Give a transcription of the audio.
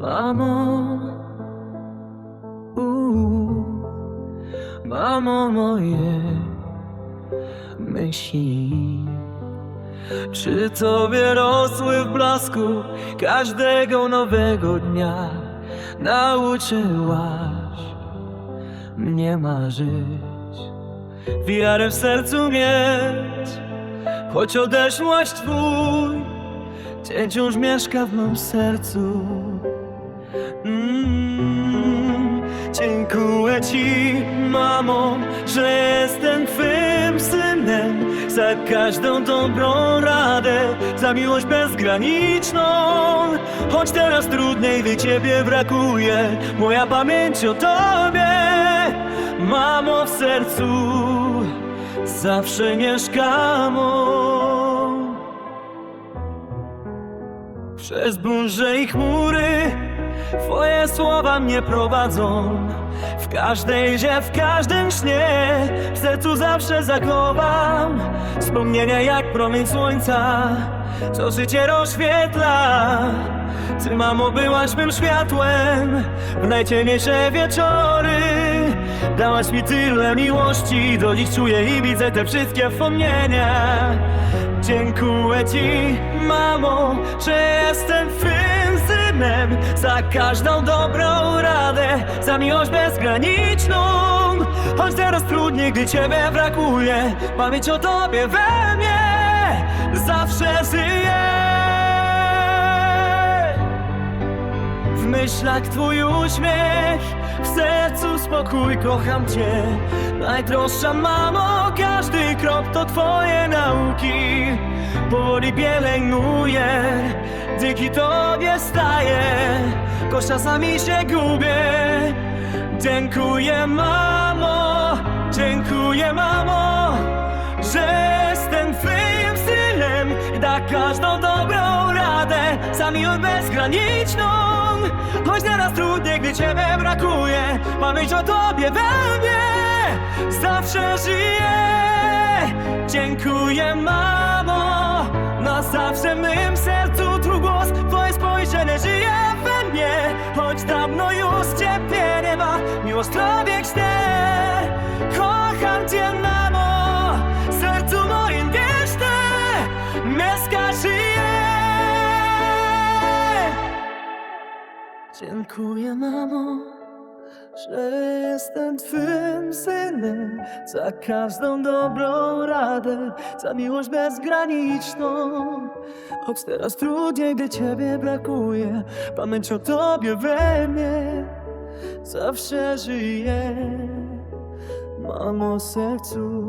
Mamo, uuu, mamo moje myśli. Przy tobie rosły w blasku każdego nowego dnia. Nauczyłaś mnie marzyć, wiarę w sercu mieć, choć odeszłaś twój, cień wciąż mieszka w mym sercu. Mm, dziękuję ci, mamo, że jestem twym synem. Za każdą dobrą radę, za miłość bezgraniczną. Choć teraz trudniej, gdy ciebie brakuje, moja pamięć o tobie, mamo, w sercu zawsze mieszka mą. Przez burze i chmury Twoje słowa mnie prowadzą. W każdej zie, w każdym śnie W sercu zawsze zaklowam Wspomnienia jak promień słońca Co życie rozświetla. Ty mamo byłaś mym światłem W najciemniejsze wieczory. Dałaś mi tyle miłości Do dziś czuję i widzę te wszystkie wspomnienia Dziękuję ci, mamo, że jestem twym synem. Za każdą dobrą radę, za miłość bezgraniczną. Choć teraz trudniej, gdy ciebie brakuje Pamięć o tobie we mnie zawsze żyje myślach twój uśmiech, w sercu spokój, kocham cię. Najdroższa mamo, każdy krok to twoje nauki. Powoli pielęgnuję, dzięki tobie staję. Choć czasami się gubię. Dziękuję mamo, dziękuję mamo Za miłość bezgraniczną. Choć teraz trudniej, gdy ciebie brakuje Pamięć o tobie we mnie. Zawsze żyje Dziękuję mamo. Na zawsze mym sercu Twój głos, twoje spojrzenie żyje we mnie. Choć dawno już ciebie nie ma Miłość tobie śnie Dziękuję mamo że jestem twym synem. Za każdą dobrą radę Za miłość bezgraniczną. Choć teraz trudniej, gdy ciebie brakuje Pamięć o tobie we mnie Zawsze żyje. Mamo sercu